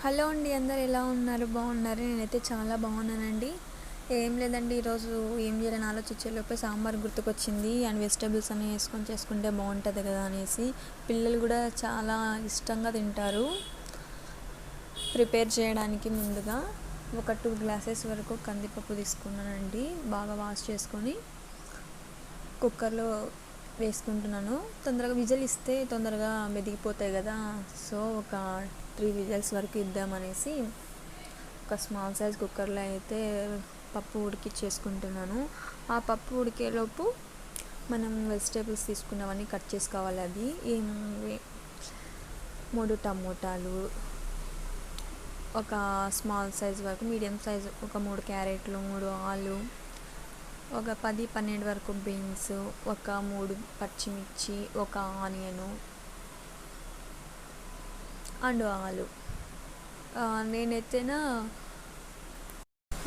Hello అండి అందరు ఎలా ఉన్నారు? బాగున్నారు? నేనైతే చాలా బాగున్నానండి. ఏం లేదండి ఈరోజు ఏం చేయాలని ఆలోచించేలోపే సాంబార్ గుర్తుకొచ్చింది. అండ్ వెజిటేబుల్స్ అన్నీ వేసుకొని చేసుకుంటే బాగుంటుంది కదా అనేసి పిల్లలు కూడా చాలా ఇష్టంగా తింటారు. ప్రిపేర్ చేయడానికి ముందుగా ఒక టూ గ్లాసెస్ వరకు కందిపప్పు తీసుకున్నానండి. బాగా వాష్ చేసుకొని కుక్కర్లో వేసుకుంటున్నాను. తొందరగా విజిల్ ఇస్తే తొందరగా మెదిగిపోతాయి కదా. సో ఒక త్రీ విజిల్స్ వరకు ఇద్దామనేసి ఒక స్మాల్ సైజ్ కుక్కర్లో అయితే పప్పు ఉడికిచ్చేసుకుంటున్నాను. ఆ పప్పు ఉడికేలోపు మనం వెజిటేబుల్స్ తీసుకున్నవన్నీ కట్ చేసుకోవాలి అది ఏం మూడు టమోటాలు ఒక స్మాల్ సైజ్ వరకు మీడియం సైజ్ ఒక మూడు క్యారెట్లు మూడు ఆలు ఒక పది పన్నెండు వరకు బీన్స్ ఒక మూడు పచ్చిమిర్చి ఒక ఆనియను అండ్ ఆలు నేనైతేనా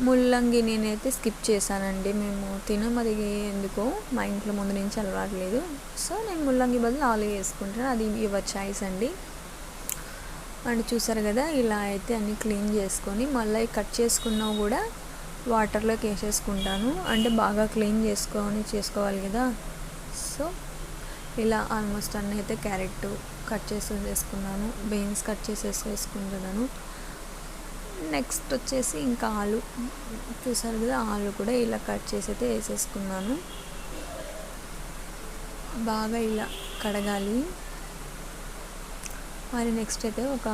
ముల్లంగి నేనైతే స్కిప్ చేశానండి. మేము తినం అది ఎందుకో మా ఇంట్లో ముందు నుంచి అలవాట్లేదు సో నేను ముల్లంగి బదులు ఆలు వేసుకుంటాను. అది యువర్ చాయిస్ అండి. అండ్ చూసారు కదా ఇలా అయితే అన్నీ క్లీన్ చేసుకొని మళ్ళీ కట్ చేసుకున్నా కూడా వాటర్లోకి వేసేసుకుంటాను. అంటే బాగా క్లీన్ చేసుకొని చేసుకోవాలి కదా. సో ఇలా ఆల్మోస్ట్ అన్నీ అయితే క్యారెట్ కట్ చేసి వేసుకున్నాను. బీన్స్ కట్ చేసేసి వేసుకుంటున్నాను నెక్స్ట్ వచ్చేసి ఇంకా ఆలు. చూసారు కదా ఆలు కూడా ఇలా కట్ చేసి అయితే వేసేసుకున్నాను. బాగా ఇలా కడగాలి. మరి నెక్స్ట్ అయితే ఒక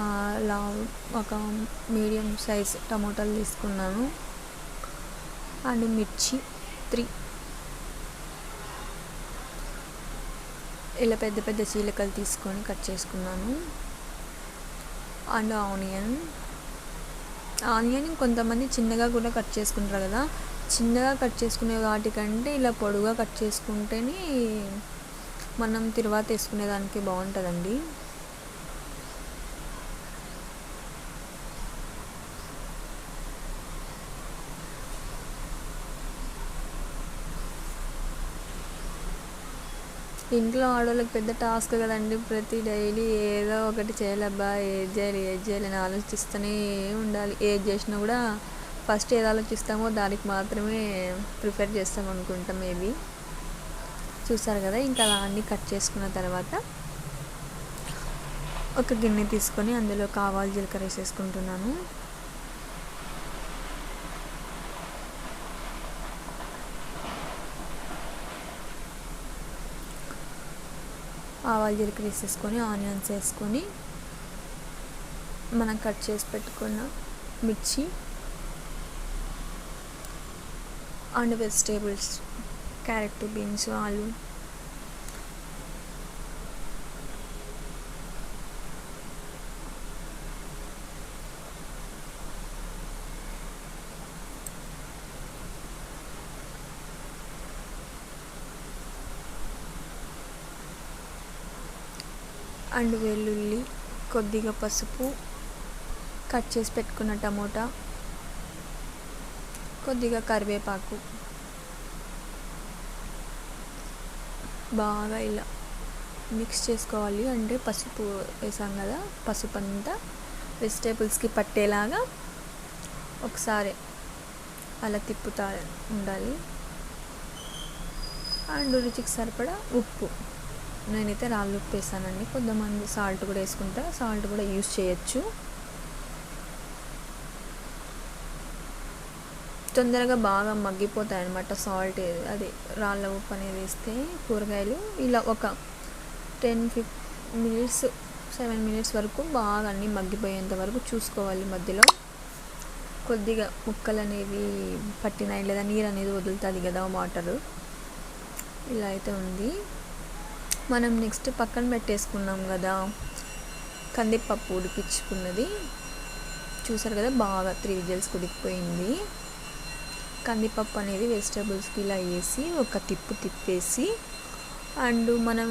లావ్ ఒక మీడియం సైజ్ టమోటాలు తీసుకున్నాను. అండ్ మిర్చి త్రీ ఇలా పెద్ద పెద్ద చీలకలు తీసుకొని కట్ చేసుకున్నాను. And onion. ఆనియన్ కొంతమంది చిన్నగా కూడా కట్ చేసుకుంటారు కదా. చిన్నగా కట్ చేసుకునే వాటికంటే ఇలా పొడుగా కట్ చేసుకుంటేనే మనం తిరువాత వేసుకునేదానికి బాగుంటుందండి. ఇంట్లో ఆడవాళ్ళకి పెద్ద టాస్క్ కదండి. ప్రతి డైలీ ఏదో ఒకటి చేయాలబ్బా ఏది చేయాలి ఏది చేయాలి అని ఆలోచిస్తూనే ఉండాలి. ఏది చేసినా కూడా ఫస్ట్ ఏది ఆలోచిస్తామో దానికి మాత్రమే ప్రిపేర్ చేస్తాం అనుకుంటాం మేబీ. చూసారు కదా ఇంకా అలా అన్నీ కట్ చేసుకున్న తర్వాత ఒక గిన్నె తీసుకొని అందులో కావాలి జీలకర్ర వేసేసుకుంటున్నాను. ఆవాలు జీలకర్ర వేసేసుకొని ఆనియన్స్ వేసుకొని మనం కట్ చేసి పెట్టుకున్న మిర్చి అండ్ వెజిటేబుల్స్ క్యారెట్ బీన్స్ ఆలు అండ్ వెల్లుల్లి కొద్దిగా పసుపు కట్ చేసి పెట్టుకున్న టమోటా కొద్దిగా కరివేపాకు. బాగా ఇలా మిక్స్ చేసుకోవాలి. అంటే పసుపు వేసాం కదా పసుపు అంతా వెజిటేబుల్స్కి పట్టేలాగా ఒకసారి అలా తిప్పుతా ఉండాలి. అండ్ రుచికి సరిపడా ఉప్పు. నేనైతే రాళ్ళు ఉప్పు వేసానండి కొంతమంది సాల్ట్ కూడా వేసుకుంటే సాల్ట్ కూడా యూస్ చేయొచ్చు. తొందరగా బాగా మగ్గిపోతాయి అనమాట సాల్ట్. అది రాళ్ళ ఉప్పు అనేది వేస్తే కూరగాయలు ఇలా ఒక టెన్ ఫిఫ్ మినిట్స్ సెవెన్ మినిట్స్ వరకు బాగా అన్నీ మగ్గిపోయేంత వరకు చూసుకోవాలి మధ్యలో. కొద్దిగా ముక్కలు అనేవి పట్టినాయి లేదా నీరు అనేది వదులుతుంది కదా వాటరు. ఇలా అయితే ఉంది. మనం నెక్స్ట్ పక్కన పెట్టేసుకున్నాం కదా కందిపప్పు ఉడికించుకున్నది. చూసారు కదా బాగా త్రీ విజిల్స్ ఉడికిపోయింది కందిపప్పు అనేది వెజిటేబుల్స్కి ఇలా వేసి ఒక తిప్పు తిప్పేసి అండ్ మనం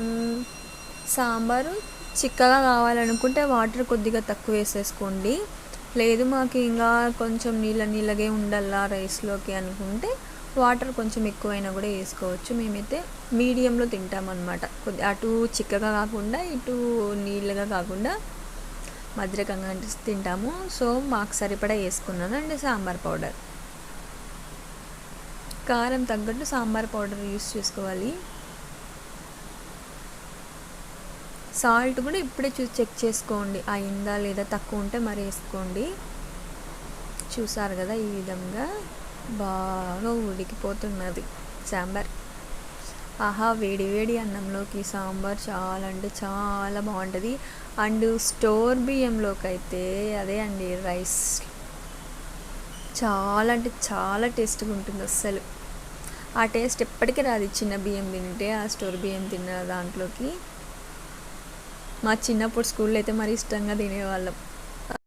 సాంబారు చిక్కగా కావాలనుకుంటే వాటర్ కొద్దిగా తక్కువ వేసేసుకోండి. లేదు మాకు ఇంకా కొంచెం నీళ్ళ నీళ్ళగే ఉండాలా రైస్లోకి అనుకుంటే వాటర్ కొంచెం ఎక్కువైనా కూడా వేసుకోవచ్చు. మేమైతే మీడియంలో తింటామన్నమాట. కొద్ది అటు చిక్కగా కాకుండా ఇటు నీళ్ళగా కాకుండా మధురకంగా తింటాము. సో మాకు సరిపడా వేసుకున్నాను అండ్ సాంబార్ పౌడర్. కారం తగ్గట్టు సాంబార్ పౌడర్ యూస్ చేసుకోవాలి. సాల్ట్ కూడా ఇప్పుడే చూసి చెక్ చేసుకోండి. అయిందా లేదా తక్కువ ఉంటే మరి వేసుకోండి. చూసారు కదా ఈ విధంగా. బాగా ఉడికిపోతున్నది. సాంబార్. ఆహా వేడి వేడి అన్నంలోకి సాంబార్ చాలా అంటే చాలా బాగుంటుంది. అండ్ స్టోర్ బియ్యంలోకి అయితే అదే అండి రైస్. చాలా అంటే చాలా టేస్ట్గా ఉంటుంది అస్సలు. ఆ టేస్ట్ ఎప్పటికీ రాదు. చిన్న బియ్యం తింటే ఆ స్టోర్ బియ్యం తిన్న దాంట్లోకి. మా చిన్నప్పుడు స్కూల్లో అయితే మరి ఇష్టంగా తినేవాళ్ళం.